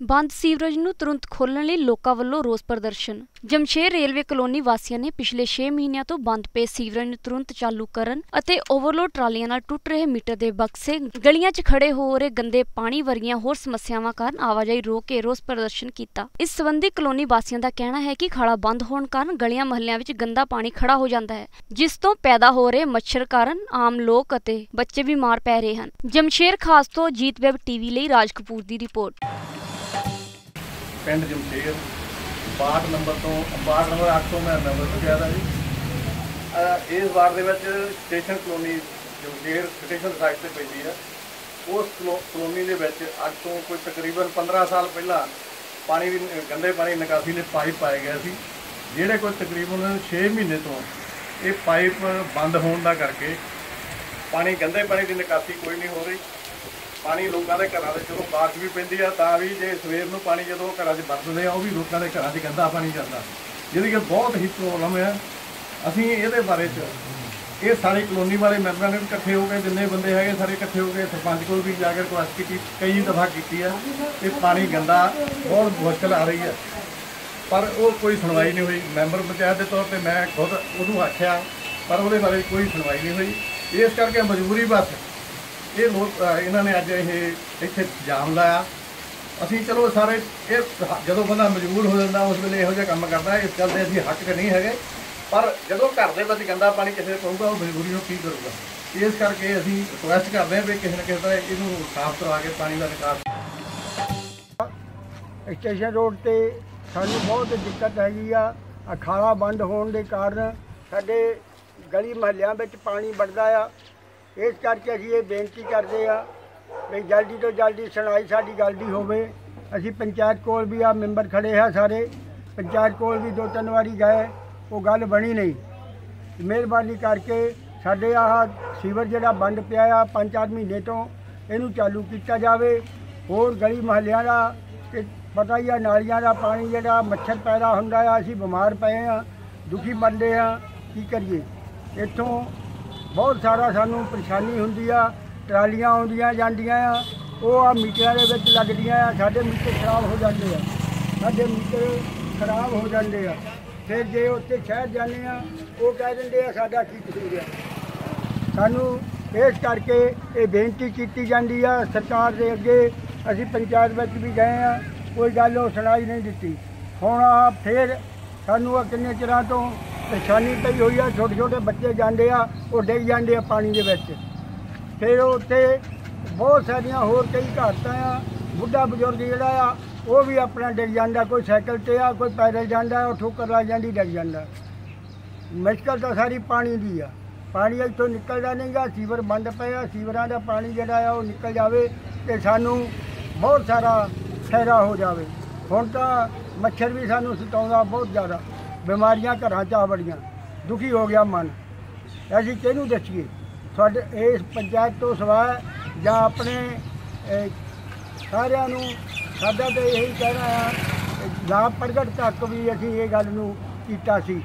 ਬੰਦ ਸੀਵਰੇਜ ਨੂੰ ਤੁਰੰਤ ਖੋਲਣ ਲਈ ਲੋਕਾਂ ਵੱਲੋਂ ਰੋਸ ਪ੍ਰਦਰਸ਼ਨ। ਜਮਸ਼ੇਰ ਰੇਲਵੇ ਕਲੋਨੀ ਵਾਸੀਆਂ ਨੇ ਪਿਛਲੇ 6 ਮਹੀਨਿਆਂ ਤੋਂ ਬੰਦ ਪਏ ਸੀਵਰੇਜ ਨੂੰ ਤੁਰੰਤ ਚਾਲੂ ਕਰਨ ਅਤੇ ਓਵਰਲੋਡ ਟਰਾਲੀਆਂ ਨਾਲ ਟੁੱਟ ਰਹੇ ਮੀਟਰ ਦੇ ਬਕਸੇ, ਗਲੀਆਂ 'ਚ ਖੜੇ ਹੋ ਰਹੇ ਗੰਦੇ ਪਾਣੀ ਵਰਗੀਆਂ ਹੋਰ ਸਮੱਸਿਆਵਾਂ ਕਾਰਨ ਆਵਾਜਾਈ ਰੋਕ ਕੇ ਰੋਸ ਪ੍ਰਦਰਸ਼ਨ ਕੀਤਾ। ਇਸ ਸੰਬੰਧੀ ਕਲੋਨੀ ਵਾਸੀਆਂ ਦਾ ਕਹਿਣਾ ਹੈ ਕਿ ਖਾਲਾ ਬੰਦ ਹੋਣ ਕਾਰਨ ਗਲੀਆਂ ਮਹੱਲਿਆਂ ਵਿੱਚ ਗੰਦਾ ਪਾਣੀ ਖੜਾ ਹੋ ਜਾਂਦਾ ਹੈ, ਜਿਸ ਤੋਂ ਪੈਦਾ ਹੋ ਰਹੇ ਮੱਛਰ ਕਾਰਨ ਆਮ ਲੋਕ ਅਤੇ ਬੱਚੇ ਬਿਮਾਰ ਪੈ ਰਹੇ ਹਨ। ਜਮਸ਼ੇਰ, ਖਾਸ ਤੋਂ ਜੀਤ ਵੈਬ ਟੀਵੀ ਲਈ ਰਾਜ ਕਪੂਰ ਦੀ ਰਿਪੋਰਟ। ਪਿੰਡ ਜਮਸ਼ੇਰ, ਵਾਰਡ ਨੰਬਰ ਤੋਂ, ਵਾਰਡ ਨੰਬਰ 8 ਤੋਂ ਮੈਂ ਨੰਬਰ ਤੋਂ ਗਿਆ ਦਾ ਜੀ। ਇਸ ਵਾਰਡ ਦੇ ਵਿੱਚ station colony Jamsher station side ਤੇ ਪੈਂਦੀ ਹੈ ਉਸ ਕਲੋ- ਕਲੋਨੀ ਦੇ ਵਿੱਚ ਅੱਜ ਤੋਂ ਕੋਈ ਤਕਰੀਬਨ 15 ਸਾਲ ਪਹਿਲਾਂ ਪਾਣੀ ਦੀ, ਗੰਦੇ ਪਾਣੀ ਨਿਕਾਸੀ ਦੇ ਪਾਈਪ ਪਾਏ ਗਏ ਸੀ, ਜਿਹੜੇ ਕੋਈ ਤਕਰੀਬਨ 6 ਮਹੀਨੇ ਤੋਂ ਇਹ ਪਾਈਪ ਬੰਦ ਹੋਣ ਦਾ ਕਰਕੇ ਪਾਣੀ, ਗੰਦੇ ਪਾਣੀ ਦੀ ਨਿਕਾਸੀ ਕੋਈ ਨਹੀਂ ਹੋ ਰਹੀ। ਪਾਣੀ ਲੋਕਾਂ ਦੇ ਘਰਾਂ ਦੇ ਚਲੋ ਬਾਰਿਸ਼ ਵੀ ਪੈਂਦੀ ਆ, ਤਾਂ ਵੀ ਜੇ ਸਵੇਰ ਨੂੰ ਪਾਣੀ ਜਦੋਂ ਘਰਾਂ 'ਚ ਵਰਤਦੇ ਆ, ਉਹ ਵੀ ਲੋਕਾਂ ਦੇ ਘਰਾਂ 'ਚ ਗੰਦਾ ਪਾਣੀ ਜਾਂਦਾ। ਜਿਹਦੀ ਕਿ ਬਹੁਤ ਹੀ ਪ੍ਰੋਬਲਮ ਹੈ ਅਸੀਂ ਇਹਦੇ ਬਾਰੇ 'ਚ, ਇਹ ਸਾਰੇ ਕਲੋਨੀ ਵਾਲੇ ਮੈਂਬਰਾਂ ਨੇ ਵੀ ਇਕੱਠੇ ਹੋ ਕੇ, ਜਿੰਨੇ ਬੰਦੇ ਹੈਗੇ ਸਾਰੇ ਇਕੱਠੇ ਹੋ ਕੇ ਸਰਪੰਚ ਕੋਲ ਵੀ ਜਾ ਕੇ ਰਿਕੁਐਸਟ ਕੀਤੀ, ਕਈ ਦਫਾ ਕੀਤੀ ਹੈ ਇਹ ਪਾਣੀ ਗੰਦਾ, ਬਹੁਤ ਮੁਸ਼ਕਲ ਆ ਰਹੀ ਹੈ ਪਰ ਉਹ ਕੋਈ ਸੁਣਵਾਈ ਨਹੀਂ ਹੋਈ। ਮੈਂਬਰ ਪੰਚਾਇਤ ਦੇ ਤੌਰ ਤੇ ਮੈਂ ਖੁਦ ਉਹਨੂੰ ਆਖਿਆ, ਪਰ ਉਹਦੇ ਬਾਰੇ ਕੋਈ ਸੁਣਵਾਈ ਨਹੀਂ ਹੋਈ। ਇਸ ਕਰਕੇ ਮਜਬੂਰੀ ਬਸ ਇਹ ਲੋਕ ਇਹਨਾਂ ਨੇ ਅੱਜ ਇਹ ਇੱਥੇ ਜਾਮ ਲਾਇਆ। ਅਸੀਂ ਚਲੋ ਸਾਰੇ, ਇਹ ਜਦੋਂ ਬੰਦਾ ਮਜਬੂਰ ਹੋ ਜਾਂਦਾ, ਉਸ ਵੇਲੇ ਇਹੋ ਜਿਹਾ ਕੰਮ ਕਰਦਾ, ਇਸ ਗੱਲ ਦੇ ਅਸੀਂ ਹੱਕ ਨਹੀਂ ਹੈਗੇ। ਪਰ ਜਦੋਂ ਘਰ ਦੇ ਵਿੱਚ ਗੰਦਾ ਪਾਣੀ ਕਿਸੇ ਪਊਗਾ, ਉਹ ਮਜਬੂਰੀ ਨੂੰ ਕੀ ਕਰੂਗਾ? ਇਸ ਕਰਕੇ ਅਸੀਂ ਰਿਕੁਐਸਟ ਕਰਦੇ ਹਾਂ ਵੀ ਕਿਸੇ ਨਾ ਕਿਸੇ ਦਾ ਇਹਨੂੰ ਸਾਫ਼ ਕਰਵਾ ਕੇ ਪਾਣੀ ਦਾ ਨਿਕਾਸ ਸਟੇਸ਼ਨ ਰੋਡ ਤੇ ਸਾਨੂੰ ਬਹੁਤ ਦਿੱਕਤ ਹੈਗੀ ਆ। ਅਖਾੜਾ ਬੰਦ ਹੋਣ ਦੇ ਕਾਰਨ ਸਾਡੇ ਗਲੀ ਮਹੱਲਿਆਂ ਵਿੱਚ ਪਾਣੀ ਵੜਦਾ ਆ। ਇਸ ਕਰਕੇ ਅਸੀਂ ਇਹ ਬੇਨਤੀ ਕਰਦੇ ਆ ਵੀ ਜਲਦੀ ਤੋਂ ਜਲਦੀ ਸੁਣਾਈ ਸਾਡੀ ਗੱਲ ਦੀ ਹੋਵੇ। ਅਸੀਂ ਪੰਚਾਇਤ ਕੋਲ ਵੀ ਆ ਮੈਂਬਰ ਖੜੇ ਆ ਸਾਰੇ। ਪੰਚਾਇਤ ਕੋਲ ਵੀ ਦੋ ਤਿੰਨ ਵਾਰੀ ਗਏ, ਉਹ ਗੱਲ ਬਣੀ ਨਹੀਂ। ਮਿਹਰਬਾਨੀ ਕਰਕੇ ਸਾਡੇ ਆਹ ਸੀਵਰ ਜਿਹੜਾ ਬੰਦ ਪਿਆ ਆ ਪੰਜ ਚਾਰ ਮਹੀਨੇ ਤੋਂ, ਇਹਨੂੰ ਚਾਲੂ ਕੀਤਾ ਜਾਵੇ। ਹੋਰ ਗਲੀ ਮਹੱਲਿਆਂ ਦਾ ਤੇ ਪਤਾ ਹੀ ਆ ਨਾਲੀਆਂ ਦਾ ਪਾਣੀ ਜਿਹੜਾ ਮੱਛਰ ਪੈਦਾ ਹੁੰਦਾ ਆ, ਅਸੀਂ ਬਿਮਾਰ ਪਏ ਆ, ਦੁਖੀ ਮਰਦੇ ਆ, ਕੀ ਕਰੀਏ? ਇੱਥੋਂ ਬਹੁਤ ਸਾਰਾ ਸਾਨੂੰ ਪਰੇਸ਼ਾਨੀ ਹੁੰਦੀ ਆ, ਟਰਾਲੀਆਂ ਆਉਂਦੀਆਂ ਜਾਂਦੀਆਂ ਆ, ਉਹ ਆ ਮੀਟਰਾਂ ਦੇ ਵਿੱਚ ਲੱਗਦੀਆਂ ਆ, ਸਾਡੇ ਮੀਟਰ ਖਰਾਬ ਹੋ ਜਾਂਦੇ ਆ। ਸਾਡੇ ਮੀਟਰ ਖਰਾਬ ਹੋ ਜਾਂਦੇ ਆ। ਫਿਰ ਜੇ ਉੱਥੇ ਸ਼ਹਿਰ ਜਾਂਦੇ ਆ, ਉਹ ਕਹਿ ਦਿੰਦੇ ਆ ਸਾਡਾ ਕੀ ਕਸੂਰ ਆ। ਸਾਨੂੰ ਇਸ ਕਰਕੇ ਇਹ ਬੇਨਤੀ ਕੀਤੀ ਜਾਂਦੀ ਆ ਸਰਕਾਰ ਦੇ ਅੱਗੇ, ਅਸੀਂ ਪੰਚਾਇਤ ਵਿੱਚ ਵੀ ਗਏ ਆ, ਕੋਈ ਗੱਲ ਉਹ ਸੁਣਾਈ ਨਹੀਂ ਦਿੱਤੀ। ਹੁਣ ਆ ਫਿਰ ਸਾਨੂੰ ਆ ਕਿੰਨੇ ਚਿਰਾਂ ਤੋਂ ਪਰੇਸ਼ਾਨੀ ਪਈ ਹੋਈ ਆ, ਛੋਟੇ ਛੋਟੇ ਬੱਚੇ ਜਾਂਦੇ ਆ, ਉਹ ਡਿੱਗ ਜਾਂਦੇ ਆ ਪਾਣੀ ਦੇ ਵਿੱਚ। ਫਿਰ ਉੱਥੇ ਬਹੁਤ ਸਾਰੀਆਂ ਹੋਰ ਕਈ ਘਾਟਾਂ ਆ, ਬੁੱਢਾ ਬਜ਼ੁਰਗ ਜਿਹੜਾ ਆ, ਉਹ ਵੀ ਆਪਣਾ ਡਿੱਗ ਜਾਂਦਾ, ਕੋਈ ਸਾਈਕਲ ਤੇ ਆ, ਕੋਈ ਪੈਦਲ ਜਾਂਦਾ ਉਹ ਠੋਕਰ ਲੱਗ ਜਾਂਦੀ ਡਿੱਗ ਜਾਂਦਾ। ਮੁਸ਼ਕਲ ਤਾਂ ਸਾਰੀ ਪਾਣੀ ਦੀ ਆ। ਪਾਣੀ ਇੱਥੋਂ ਨਿਕਲਦਾ ਨਹੀਂਗਾ ਸੀਵਰ ਬੰਦ ਪਏ ਆ, ਸੀਵਰਾਂ ਦਾ ਪਾਣੀ ਜਿਹੜਾ ਆ ਉਹ ਨਿਕਲ ਜਾਵੇ ਤੇ ਸਾਨੂੰ ਬਹੁਤ ਸਾਰਾ ਫਾਇਦਾ ਹੋ ਜਾਵੇ। ਹੁਣ ਤਾਂ ਮੱਛਰ ਵੀ ਸਾਨੂੰ ਸਤਾਉਂਦਾ ਬਹੁਤ ਜ਼ਿਆਦਾ। ਬਿਮਾਰੀਆਂ ਘਰਾਂ 'ਚ ਆ ਬੜੀਆਂ ਦੁਖੀ ਹੋ ਗਿਆ ਮਨ। ਅਸੀਂ ਕਿਹਨੂੰ ਦੱਸੀਏ? ਸਾਡੇ ਇਸ ਪੰਚਾਇਤ ਤੋਂ ਸਿਵਾ ਜਾਂ ਆਪਣੇ ਸਾਰਿਆਂ ਨੂੰ ਸਾਡਾ ਤਾਂ ਇਹੀ ਕਹਿਣਾ ਆ ਲਾਭ ਪ੍ਰਗਟ ਤੱਕ ਵੀ ਅਸੀਂ ਇਹ ਗੱਲ ਨੂੰ ਕੀਤਾ ਸੀ।